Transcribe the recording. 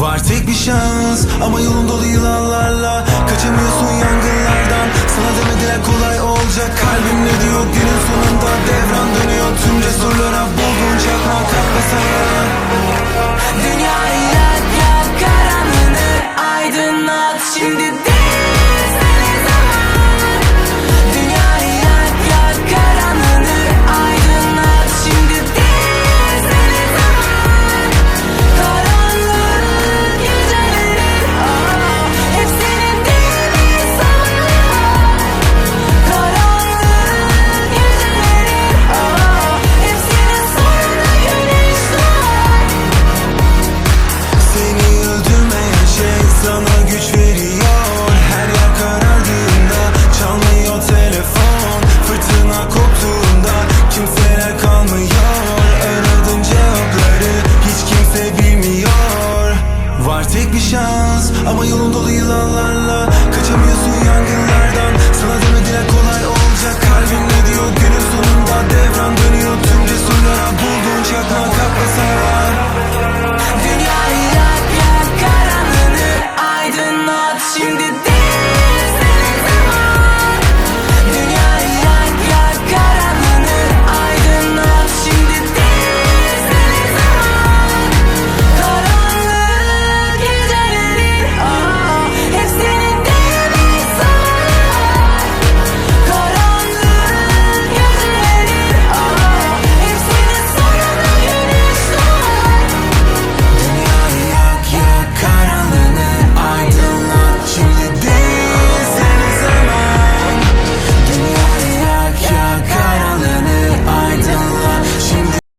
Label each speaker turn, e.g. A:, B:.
A: Var tek bir şans ama yolun dolu yılanlarla Kaçamıyorsun yangınlardan. Sana demediler kolay olacak Kalbim ne diyor? Günün sonunda Devran dönüyor tüm cesurlara Bulduğun çakmak kalkmasana
B: Dünyayı yak yak karanlığını aydınlat. Şimdi değil
A: ama yolun dolu yılanlarla